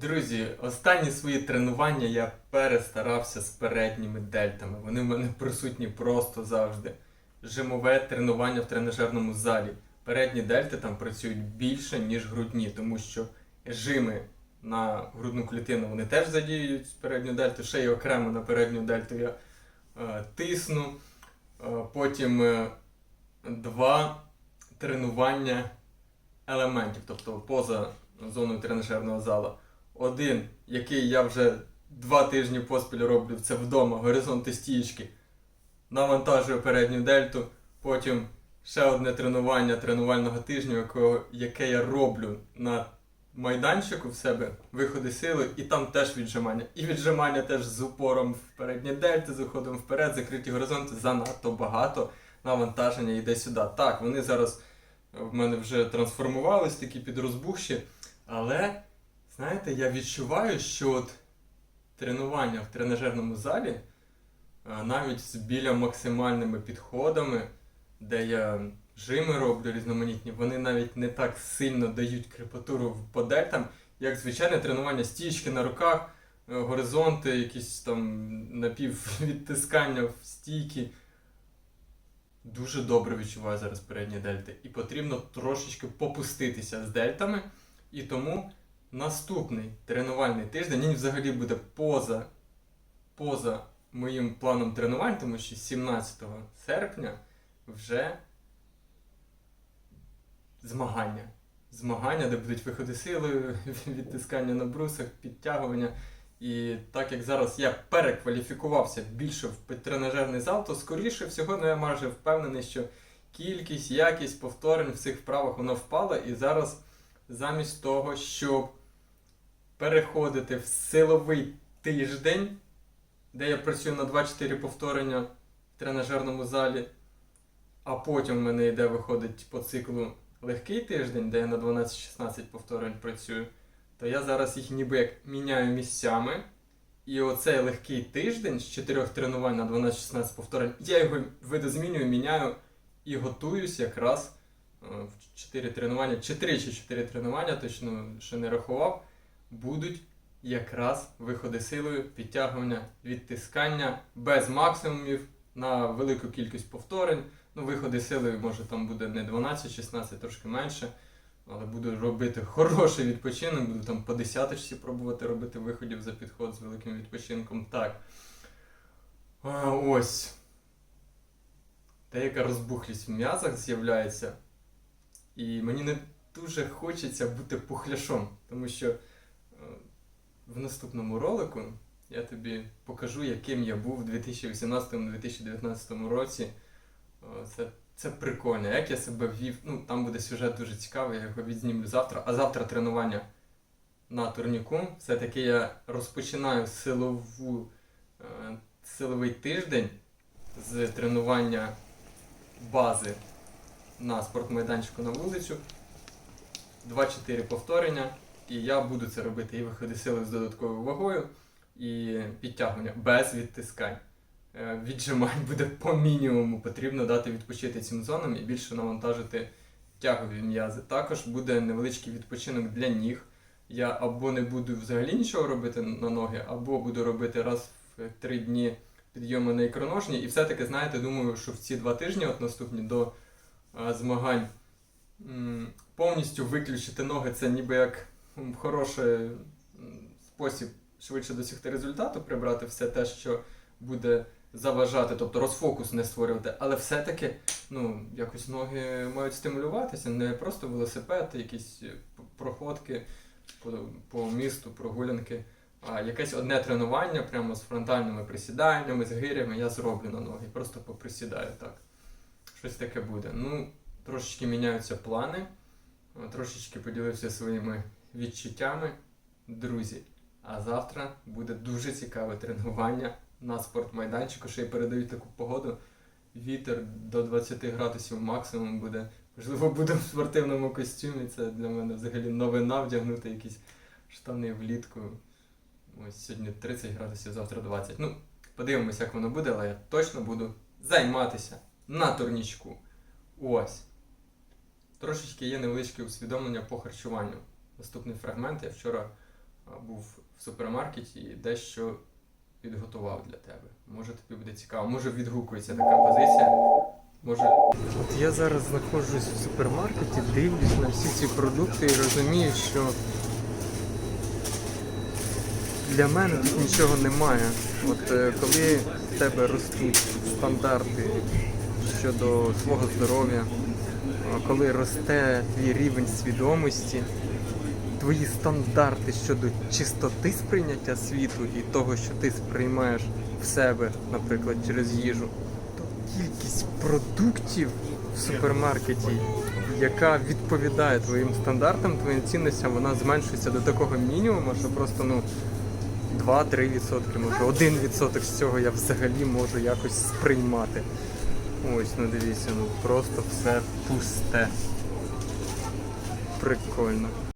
Друзі, останні свої тренування я перестарався з передніми дельтами. Вони в мене присутні просто завжди. Жимове тренування в тренажерному залі. Передні дельти там працюють більше, ніж грудні, тому що жими на грудну клітину вони теж задіюють передню дельту, ще й окремо на передню дельту я е, тисну. Е, потім е, два тренування елементів, тобто поза зоною тренажерного зала. Один, який я вже два тижні поспіль роблю, це вдома, горизонти стієчки. Навантажую передню дельту. Потім ще одне тренування тренувального тижня, яке я роблю на майданчику в себе, виходи сили, і там теж віджимання. І віджимання теж з упором в передні дельти, з уходом вперед, закриті горизонти, занадто багато навантаження йде сюди. Так, вони зараз в мене вже трансформувались, такі підрозбухші, але знаєте, я відчуваю, що от тренування в тренажерному залі, навіть з біля максимальними підходами, де я жими роблю різноманітні, вони навіть не так сильно дають крепатуру по дельтам, як звичайне тренування стічки на руках, е, горизонти, якісь там напіввідтискання в стійки. Дуже добре відчуваю зараз передні дельти. І потрібно трошечки попуститися з дельтами. І тому наступний тренувальний тиждень він взагалі буде поза, поза моїм планом тренувань, тому що 17 серпня вже змагання. Змагання, де будуть виходи сили, відтискання на брусах, підтягування. І так як зараз я перекваліфікувався більше в тренажерний зал, то скоріше всього, ну я майже впевнений, що кількість, якість повторень в цих вправах вона впала. І зараз замість того, щоб переходити в силовий тиждень, де я працюю на 2-4 повторення в тренажерному залі, а потім в мене йде виходить по циклу легкий тиждень, де я на 12-16 повторень працюю, то я зараз їх ніби як міняю місцями. І оцей легкий тиждень з 4 тренувань на 12-16 повторень, я його видозмінюю, міняю і готуюсь якраз в 4 тренування, чи 3 чи 4 тренування, точно ще не рахував, будуть якраз виходи силою, підтягування, відтискання без максимумів на велику кількість повторень. Ну, виходи сили, може там буде не 12-16, трошки менше. Але буду робити хороший відпочинок, буду там по десяточці пробувати робити виходів за підход з великим відпочинком. Так. А, ось. Деяка розбухлість в м'язах з'являється. І мені не дуже хочеться бути пухляшом, тому що е, в наступному ролику я тобі покажу, яким я був в 2018-2019 році. О, Це, це прикольно, як я себе вів. Ну, там буде сюжет дуже цікавий, я його відзнімлю завтра. А завтра тренування на турніку. Все-таки я розпочинаю силову, е, силовий тиждень з тренування бази на спортмайданчику на вулицю. 2-4 повторення. І я буду це робити і виходи сили з додатковою вагою, і підтягування без відтискань. Е, Віджимань буде по мінімуму. Потрібно дати відпочити цим зонам і більше навантажити тягові м'язи. Також буде невеличкий відпочинок для ніг. Я або не буду взагалі нічого робити на ноги, або буду робити раз в три дні підйоми на ікроножні. І все-таки, знаєте, думаю, що в ці два тижні, от наступні до змагань, повністю виключити ноги це ніби як хороший спосіб швидше досягти результату, прибрати все те, що буде заважати, тобто розфокус не створювати, але все-таки ну, якось ноги мають стимулюватися, не просто велосипед, якісь е, проходки по, по місту, прогулянки, а якесь одне тренування прямо з фронтальними присіданнями, з гирями я зроблю на ноги, просто поприсідаю так. Щось таке буде. Ну, трошечки міняються плани, трошечки поділився своїми відчуттями, друзі. А завтра буде дуже цікаве тренування на спортмайданчику, ще й передають таку погоду. Вітер до 20 градусів максимум буде. Можливо, буду в спортивному костюмі. Це для мене взагалі новина вдягнути якісь штани влітку. Ось сьогодні 30 градусів, завтра 20. Ну, подивимось, як воно буде, але я точно буду займатися на турнічку. Ось. Трошечки є невеличке усвідомлення по харчуванню. Наступний фрагмент. Я вчора був в супермаркеті і дещо підготував для тебе. Може тобі буде цікаво, може відгукується така позиція. Може. От я зараз знаходжусь в супермаркеті, дивлюсь на всі ці продукти і розумію, що для мене тут нічого немає. От е, коли в тебе ростуть стандарти щодо свого здоров'я, коли росте твій рівень свідомості, твої стандарти щодо чистоти сприйняття світу і того, що ти сприймаєш в себе, наприклад, через їжу, то кількість продуктів в супермаркеті, яка відповідає твоїм стандартам, твоїм цінностям, вона зменшується до такого мінімуму, що просто ну. 2-3%, може 1% з цього я взагалі можу якось сприймати. Ось, ну дивіться, ну просто все пусте. Прикольно.